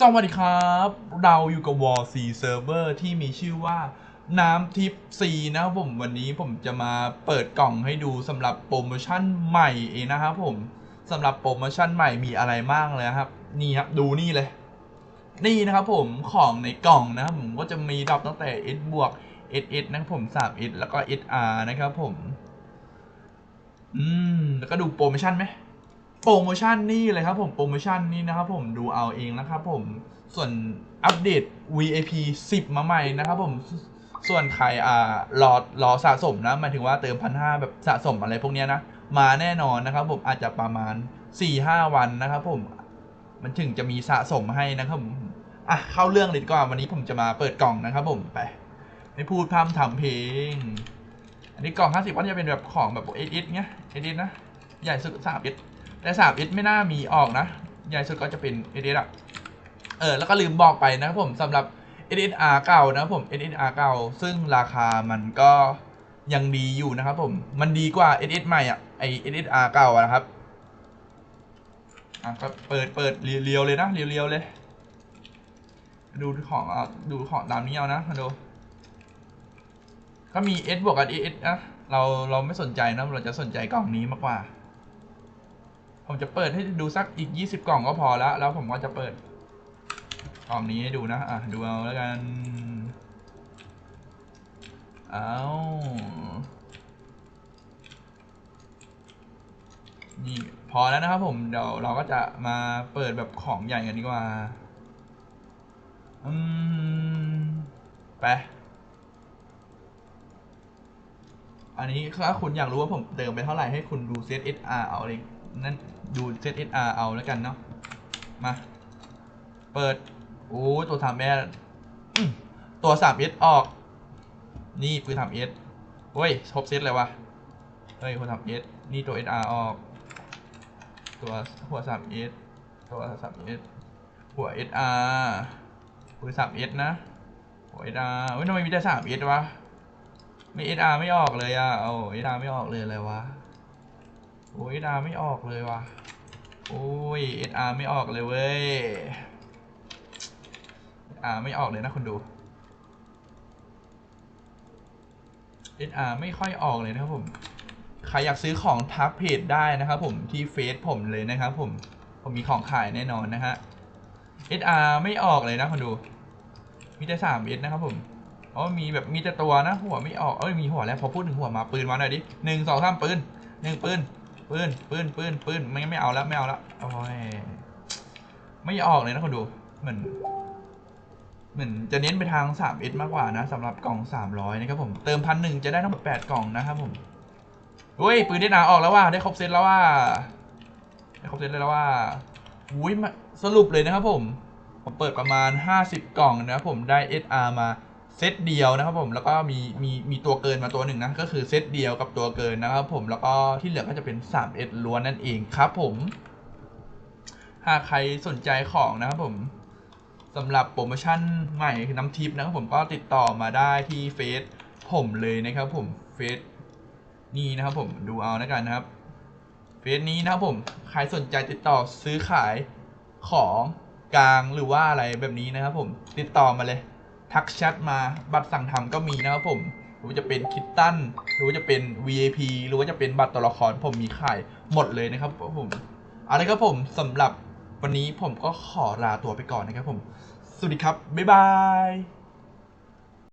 สวัสดีครับ เราอยู่กับ War C Server ที่มีชื่อว่าน้ำทิพย์ C นะครับผมวันนี้ผมจะมาเปิดกล่องให้ดูสำหรับโปรโมชั่นใหม่เองนะครับผมสำหรับโปรโมชั่นใหม่มีอะไรบ้างเลยครับ นี่ครับดูนี่เลย นี่นะครับผมของในกล่องนะครับผมก็จะมีดรอปตั้งแต่ S บวก SS นะครับผม 3S แล้วก็ SR นะครับผม อืม แล้วก็ดูโปรโมชั่นไหม โปรโมชั่นนี่เลยครับผมโปรโมชั่นนี่นะครับผมดูเอาเองนะครับผมส่วนอัปเดต VIP 10 มาใหม่นะครับผมส่วนใครอ่ารอรอสะสมนะหมายถึงว่าเติมพันห้าแบบสะสมอะไรพวกนี้นะ มาแน่นอนนะครับผมอาจจะประมาณ4-5วันนะครับผมมันถึงจะมีสะสมให้นะครับผมอะเข้าเรื่องเลยดีกว่าวันนี้ผมจะมาเปิดกล่องนะครับผมไป ไม่พูดพร่ำทำเพลง อันนี้กล่อง 50ก็จะเป็นแบบของแบบเอสเงี้ยเอสนะ ใหญ่สุดสามเอส แต่สามเอสไม่น่ามีออกนะ ใหญ่สุดก็จะเป็นเอสอะเออ แล้วก็ลืมบอกไปนะครับผมสำหรับ SSR เก่านะครับผม SSR เก่า ซึ่งราคามันก็ยังดีอยู่นะครับผม มันดีกว่า SS ใหม่อะ ไอ SSR เก่าอะนะครับ อะก็เปิดเปิดเรียวๆเลยนะเรียวๆเลย ดูของอะดูของตามนี้เอานะมาดูก็มี S บวกกับ S นะ เราเราไม่สนใจนะ เราจะสนใจกล่องนี้มากกว่า ผมจะเปิดให้ดูสักอีก 20 กล่องก็พอแล้ว แล้วผมก็จะเปิดกล่องนี้ให้ดูนะ อะ ดูเอาแล้วกัน เอานี่พอแล้วนะครับผมเดี๋ยวเราก็จะมาเปิดแบบของใหญ่กันดีกว่า อืม ไปอันนี้ถ้าคุณอยากรู้ว่าผมเติมไปเท่าไหร่ให้คุณดูเซต SR เอาเลย นั่นดูเซต SR เอาแล้วกันเนาะ มา เปิด โอ้ ตัวทำแม่ตัว 3S อออก นี่ปืนทำ S เฮ้ยครบเซตเลยวะเฮ้ยคนทำ S นี่ตัว SR ออก ตัวหัว 3S ตัว 3S หัว SR ปืน 3S นะ หัว SR เฮ้ยทำไมมีแต่ 3S วะ ไม่ SR ไม่ออกเลยอะโอ้ SR ไม่ออกเลยอะไรวะ โอ้ย SR ไม่ออกเลยวะโอ้ย SR ไม่ออกเลยเว้ย SR ไม่ออกเลยนะคุณดู SR ไม่ค่อยออกเลยนะครับผม ใครอยากซื้อของทักเพจได้นะครับผมที่เฟซผมเลยนะครับผม ผมมีของขายแน่นอนนะฮะ SR ไม่ออกเลยนะคุณดู มีแต่สามเอสนะครับผมอ๋อมีแบบมีแต่ตัวนะหัวไม่ออกเอ้ยมีหัวแล้วพอพูดถึงหัวมาปืนมาหน่อยดิหนึ่งสองสามปืนหนึ่งปืน ปืนปืนปืนปืนไม่ไม่เอาแล้วไม่เอาแล้วโอ้ยไม่ออกเลยนะคุณดูเหมือนเหมือนจะเน้นไปทาง 3S มากกว่านะสำหรับกล่อง 300 นะครับผมเติมพันหนึ่งจะได้ทั้งหมด8กล่องนะครับผมเฮ้ยปืนได้นาออกแล้วว่าได้ครบเซตแล้วว่าได้ครบเซตเลยแล้วว่าอุ้ยมาสรุปเลยนะครับผมผมเปิดประมาณ 50 กล่องนะครับผมได้ SR มา เซตเดียวนะครับผมแล้วก็มีมีมีตัวเกินมาตัวหนึ่งนะก็คือเซตเดียวกับตัวเกินนะครับผมแล้วก็ที่เหลือก็จะเป็น 3S ล้วนนั่นเองครับผม หากใครสนใจของนะครับผมสำหรับโปรโมชั่นใหม่คือน้ำทิปนะครับผมก็ติดต่อมาได้ที่เฟซผมเลยนะครับผมเฟซนี่นะครับผมดูเอาแล้วกันนะครับเฟซนี้นะครับผมใครสนใจติดต่อซื้อขายของกลางหรือว่าอะไรแบบนี้นะครับผมติดต่อมาเลย ทักแชทมาบัตรสั่งทำก็มีนะครับผมหรือว่าจะเป็นคิตตันหรือว่าจะเป็น VAP หรือว่าจะเป็นบัตรตัวละครผมมีขายหมดเลยนะครับผมเอาละครับผมสำหรับวันนี้ผมก็ขอลาตัวไปก่อนนะครับผม สวัสดีครับ บ๊ายบาย